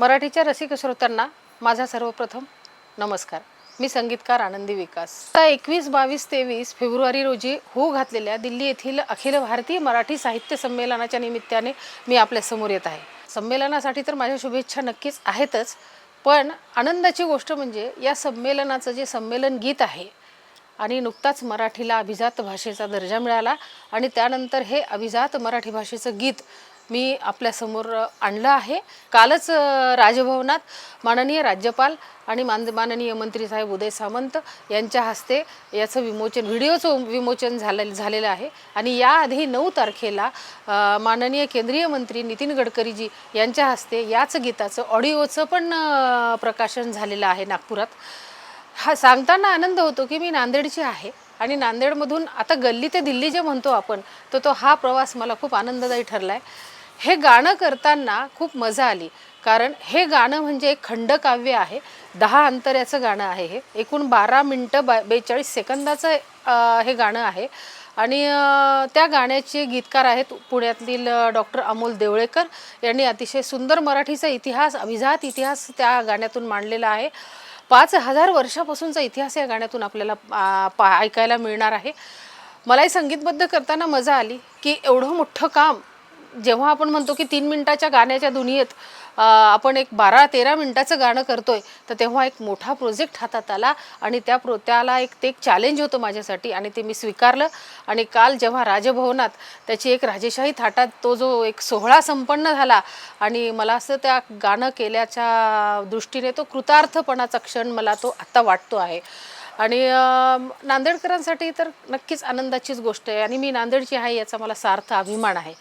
मराठीच्या रसिक श्रोत्यांना माझा सर्वप्रथम नमस्कार. मी संगीतकार आनंदी विकास. आता एकवीस बावीस तेवीस फेब्रुवारी रोजी होऊ घातलेल्या दिल्ली येथील अखिल भारतीय मराठी साहित्य संमेलनाच्या निमित्ताने मी आपल्यासमोर येत आहे. संमेलनासाठी तर माझ्या शुभेच्छा नक्कीच आहेतच पण आनंदाची गोष्ट म्हणजे या संमेलनाचं जे संमेलन गीत आहे आणि नुकताच मराठीला अभिजात भाषेचा दर्जा मिळाला आणि त्यानंतर हे अभिजात मराठी भाषेचं गीत मी आपल्यासमोर आणलं आहे. कालच राजभवनात माननीय राज्यपाल आणि मान माननीय मंत्री साहेब उदय सामंत यांच्या हस्ते याचं विमोचन व्हिडिओचं विमोचन झालं झालेलं आहे. आणि याआधी नऊ तारखेला माननीय केंद्रीय मंत्री नितीन गडकरीजी यांच्या हस्ते याच गीताचं ऑडिओचं पण प्रकाशन झालेलं आहे नागपुरात. हा सांगताना आनंद होतो की मी नांदेडची आहे आणि नांदेडमधून आता गल्ली ते दिल्ली जे म्हणतो आपण तर तो हा प्रवास मला खूप आनंददायी ठरला आहे हे गाणं करताना खूप मजा आली. कारण हे गाणं म्हणजे एक खंडकाव्य आहे. दहा अंतऱ्याचं गाणं आहे हे. एकूण बारा मिनटं बा बेचाळीस सेकंदाचं हे गाणं आहे. आणि त्या गाण्याचे गीतकार आहेत पुण्यातील डॉक्टर अमोल देवळेकर. यांनी अतिशय सुंदर मराठीचा इतिहास अभिजात इतिहास त्या गाण्यातून मांडलेला आहे. पाच हजार वर्षापासूनचा इतिहास या गाण्यातून आपल्याला पा ऐकायला मिळणार आहे. मलाही संगीतबद्ध करताना मजा आली की एवढं मोठं काम जेव्हा आपण म्हणतो की तीन मिनिटाच्या गाण्याच्या दुनियेत आपण एक बारा तेरा मिनिटाचं गाणं करतोय तर तेव्हा एक मोठा प्रोजेक्ट हातात आला आणि त्या प्रो त्याला एक ते एक चॅलेंज होतं माझ्यासाठी आणि ते मी स्वीकारलं. आणि काल जेव्हा राजभवनात त्याची एक राजेशाही थाटात तो जो एक सोहळा संपन्न झाला आणि मला असं त्या गाणं केल्याच्या दृष्टीने तो कृतार्थपणाचा क्षण मला तो आत्ता वाटतो आहे. आणि नांदेडकरांसाठी तर नक्कीच आनंदाचीच गोष्ट आहे आणि मी नांदेडची आहे याचा मला सार्थ अभिमान आहे.